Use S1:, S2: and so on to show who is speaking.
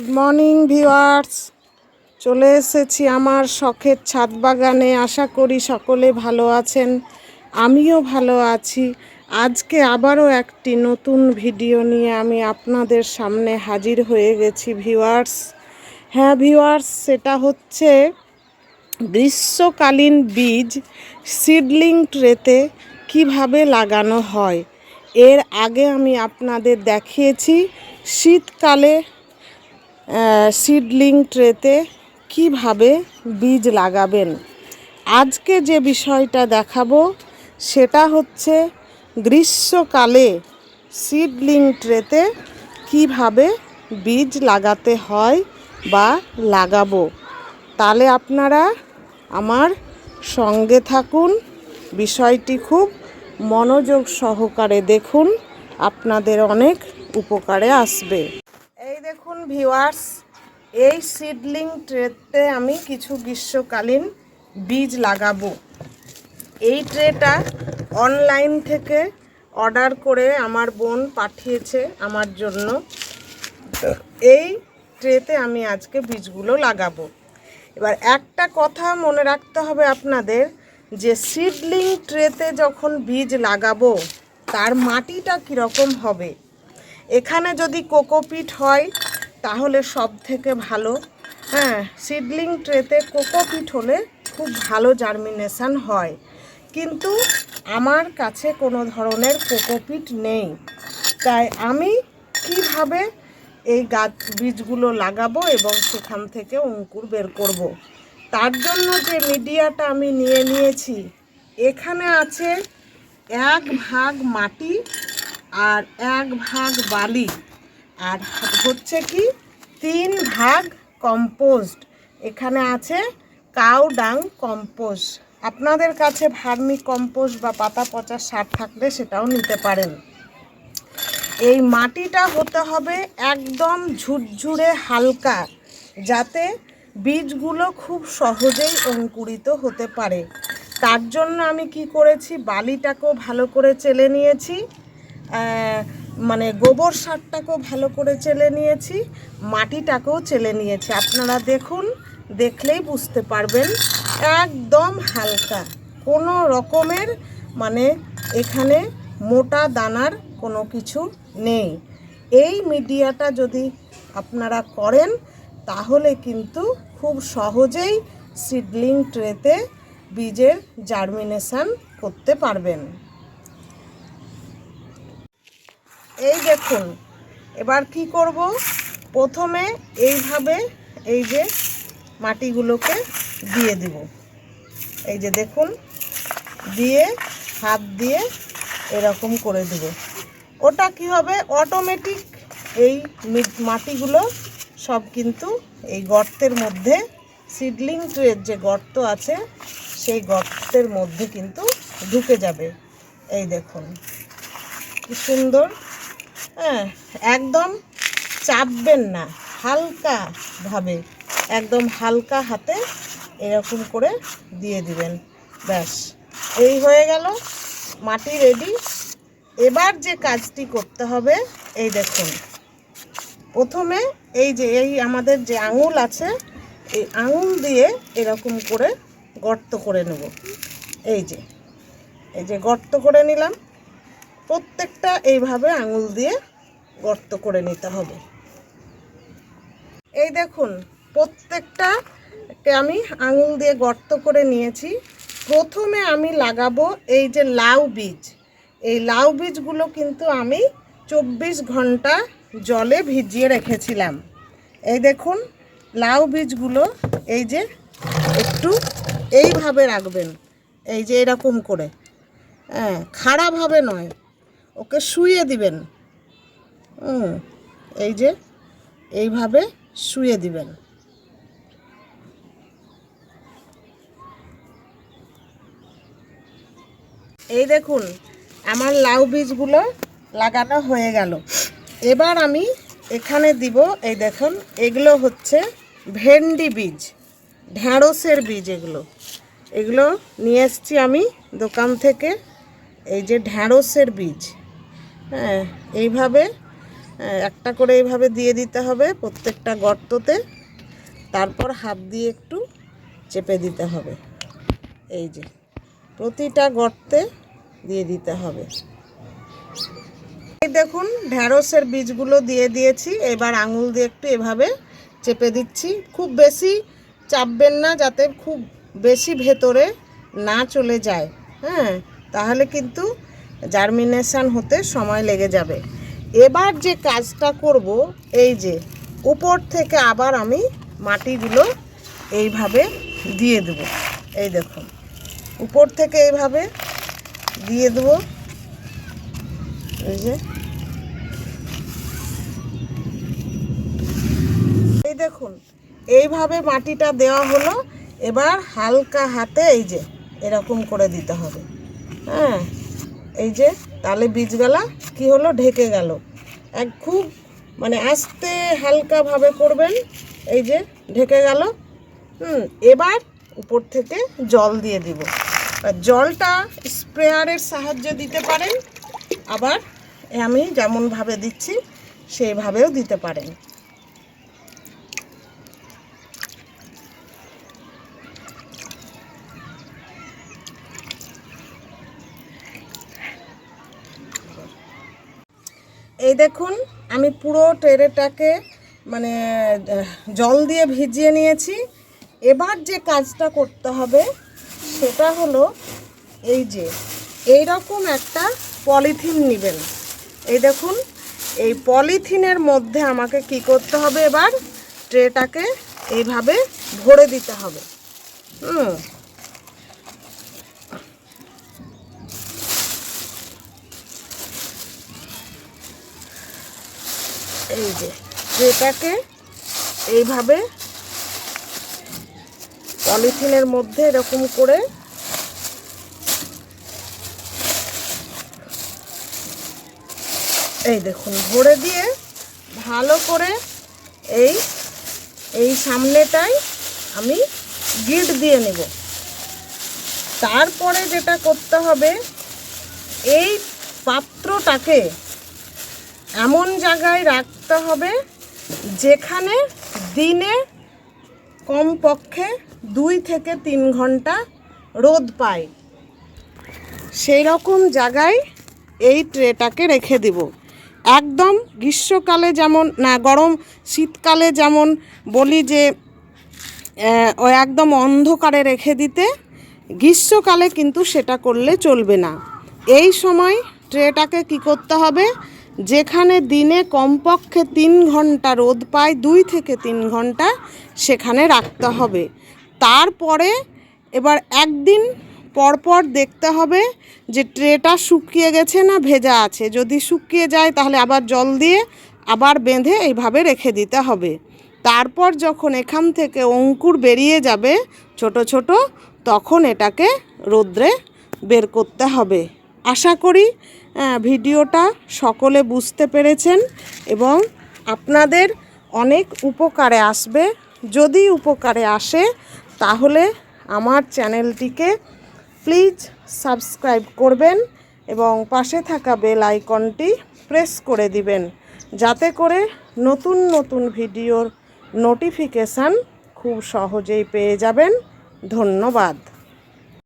S1: Good morning viewers চলে এসেছি আমার শখের ছাদ বাগানে। আশা করি সকলে ভালো আছেন। আমিও ভালো আছি। আজকে আবারও একটি নতুন ভিডিও নিয়ে আমি আপনাদের সামনে হাজির হয়ে গেছি ভিওয়ার্স হ্যাঁ ভিওয়ার্স সেটা হচ্ছে গ্রীষ্মকালীন বীজ সিডলিং ট্রেতে কীভাবে লাগানো হয়। এর আগে আমি আপনাদের দেখিয়েছি, শীতকালে সিডলিং ট্রেতে কীভাবে বীজ লাগাবেন? আজকে যে বিষয়টা দেখাবো, সেটা হচ্ছে গ্রীষ্মকালে সিডলিং ট্রেতে কীভাবে বীজ লাগাতে হয় বা লাগাবো। তাহলে আপনারা আমার সঙ্গে থাকুন, বিষয়টি খুব মনোযোগ সহকারে দেখুন, আপনাদের অনেক উপকারে আসবে। এই দেখুন ভিউয়ার্স, এই সিডলিং ট্রেতে আমি কিছু গ্রীষ্মকালীন বীজ লাগাবো। এই ট্রেটা অনলাইন থেকে অর্ডার করে আমার বোন পাঠিয়েছে আমার জন্য। এই ট্রেতে আমি আজকে বীজগুলো লাগাবো। এবার একটা কথা মনে রাখতে হবে আপনাদের যে সিডলিং ট্রেতে যখন বীজ লাগাবো, তার মাটিটা কীরকম হবে? এখানে যদি কোকোপিট হয়, তাহলে সব থেকে ভালো। হ্যাঁ সিডলিং ট্রেতে কোকোপিট হলে খুব ভালো জার্মিনেশন হয়। কিন্তু আমার কাছে কোনো ধরনের কোকোপিট নেই। তাই আমি কীভাবে এই গাছ বীজগুলো লাগাবো এবং সেখান থেকে অঙ্কুর বের করব। তার জন্য যে মিডিয়াটা আমি নিয়ে নিয়েছি, এখানে আছে এক ভাগ মাটি আর এক ভাগ বালি। আর হচ্ছে কি? তিন ভাগ কম্পোস্ট। এখানে আছে কাউ ডাং কম্পোস্ট। আপনাদের কাছে ভার্মি কম্পোস্ট বা পাতা পচা সার থাকলে সেটাও নিতে পারেন। এই মাটিটা হতে হবে একদম ঝুরঝুরে হালকা, যাতে বীজগুলো খুব সহজেই অঙ্কুরিত হতে পারে। তার জন্য আমি কি করেছি? বালিটাকেও ভালো করে চেলে নিয়েছি। মানে গোবর সারটাকেও ভালো করে চেলে নিয়েছি, মাটিটাকেও চেলে নিয়েছি। আপনারা দেখুন, দেখলেই বুঝতে পারবেন, একদম হালকা, কোনো রকমের মানে এখানে মোটা দানার কোনো কিছু নেই। এই মিডিয়াটা যদি আপনারা করেন, তাহলে কিন্তু খুব সহজেই সিডলিং ট্রেতে বীজের জার্মিনেশন করতে পারবেন। এই দেখুন, এবার কি করব? প্রথমে এইভাবে এই যে মাটিগুলোকে দিয়ে দিব। এই যে দেখুন, দিয়ে হাত দিয়ে এরকম করে দেব। ওটা কি হবে? অটোমেটিক এই মাটিগুলো সব কিন্তু এই গর্তের মধ্যে সিডলিং ট্রের যে গর্ত আছে, সেই গর্তের মধ্যে কিন্তু ঢুকে যাবে। এই দেখুন, কি সুন্দর হ্যাঁ একদম চাপবেন না, হালকা ভাবে, একদম হালকা হাতে এরকম করে দিয়ে দিবেন, ব্যাস। এই হয়ে গেল, মাটি রেডি এবার যে কাজটি করতে হবে, এই দেখুন। প্রথমে এই যে, এই আমাদের যে আঙুল আছে, এই আঙুল দিয়ে এরকম করে গর্ত করে নেব। এই যে এই যে গর্ত করে নিলাম। প্রত্যেকটা এইভাবে আঙুল দিয়ে গর্ত করে নিতে হবে। এই দেখুন, প্রত্যেকটাকে আমি আঙুল দিয়ে গর্ত করে নিয়েছি। প্রথমে আমি লাগাবো এই যে লাউ বীজ। এই লাউ বীজগুলো কিন্তু আমি চব্বিশ ঘণ্টা জলে ভিজিয়ে রেখেছিলাম। এই দেখুন, লাউ বীজগুলো এই যে একটু এইভাবে রাখবেন। এই যে এরকম করে। হ্যাঁ খাড়াভাবে নয় ওকে শুয়ে দিবেন। হুম, এই যে, এইভাবে শুয়ে দিবেন। এই দেখুন, আমার লাউ বীজগুলো লাগানো হয়ে গেল। এবার আমি এখানে দিব, এই দেখুন, এগুলো হচ্ছে ভেন্ডি বীজ ঢ্যাঁড়সের বীজ এগুলো। এগুলো নিয়ে আমি দোকান থেকে, এই যে ঢ্যাঁড়সের বীজ। হ্যাঁ এইভাবে একটা করে এইভাবে দিয়ে দিতে হবে প্রত্যেকটা গর্ততে। তারপর হাত দিয়ে একটু চেপে দিতে হবে। এই যে, প্রতিটা গর্তে দিয়ে দিতে হবে। এই দেখুন, ঢ্যাঁড়সের বীজগুলো দিয়ে দিয়েছি। এবার আঙুল দিয়ে একটু এভাবে চেপে দিচ্ছি। খুব বেশি চাপবেন না, যাতে খুব বেশি ভেতরে না চলে যায়। হ্যাঁ তাহলে কিন্তু জার্মিনেশন হতে সময় লেগে যাবে। এবার যে কাজটা করব, এই যে, উপর থেকে আবার আমি মাটিগুলো এইভাবে দিয়ে দেবো। এই দেখুন, উপর থেকে এইভাবে দিয়ে দেবো। এই যে, এই দেখুন, এইভাবে মাটিটা দেওয়া হলো। এবার হালকা হাতে এই যে, এরকম করে দিতে হবে। হ্যাঁ। এই যে তাহলে বীজগালা কি হলো? ঢেকে গেল। এক খুব মানে আস্তে হালকাভাবে করবেন। এই যে ঢেকে গেল। হুম, এবার উপর থেকে জল দিয়ে দিব। জলটা স্প্রেয়ারের সাহায্যে দিতে পারেন। আবার আমি যেমনভাবে দিচ্ছি, সেইভাবেও দিতে পারেন। এই দেখুন, আমি পুরো ট্রেটাকে মানে জল দিয়ে ভিজিয়ে নিয়েছি। এবার যে কাজটা করতে হবে, সেটা হলো এই যে এই রকম একটা পলিথিন নেবেন। এই দেখুন, এই পলিথিনের মধ্যে আমাকে কি করতে হবে এবার? ট্রেটাকে এইভাবে ভরে দিতে হবে। হুম। এই যে ট্রেটাকে এইভাবে পলিথিনের মধ্যে এরকম করে এই দেখুন, ভরে দিয়ে ভালো করে এই এই সামনেটাই আমি গিট দিয়ে নেব। তারপরে যেটা করতে হবে, এই পাত্রটাকে এমন জায়গায় রাখতে হবে যেখানে দিনে কমপক্ষে দুই থেকে তিন ঘণ্টা রোদ পায়। সেই রকম জায়গায় এই ট্রেটাকে রেখে দেব। একদম গ্রীষ্মকালে যেমন, না, গরম শীতকালে যেমন বলি যে একদম অন্ধকারে রেখে দিতে, গ্রীষ্মকালে কিন্তু সেটা করলে চলবে না। এই সময় ট্রেটাকে কি করতে হবে? যেখানে দিনে কমপক্ষে তিন ঘণ্টা রোদ পায়, দুই থেকে তিন ঘণ্টা সেখানে রাখতে হবে। তারপরে এবার একদিন পরপর দেখতে হবে যে ট্রেটা শুকিয়ে গেছে না ভেজা আছে। যদি শুকিয়ে যায় তাহলে আবার জল দিয়ে আবার বেঁধে এইভাবে রেখে দিতে হবে। তারপর যখন এখান থেকে অঙ্কুর বেরিয়ে যাবে ছোট ছোট, তখন এটাকে রোদ্রে বের করতে হবে। আশা করি ভিডিওটা সকলে বুঝতে পেরেছেন এবং আপনাদের অনেক উপকারে আসবে। যদি উপকারে আসে, তাহলে আমার চ্যানেলটিকে প্লিজ সাবস্ক্রাইব করবেন এবং পাশে থাকা বেল আইকনটি প্রেস করে দিবেন, যাতে করে নতুন নতুন ভিডিওর নোটিফিকেশান খুব সহজেই পেয়ে যাবেন। ধন্যবাদ।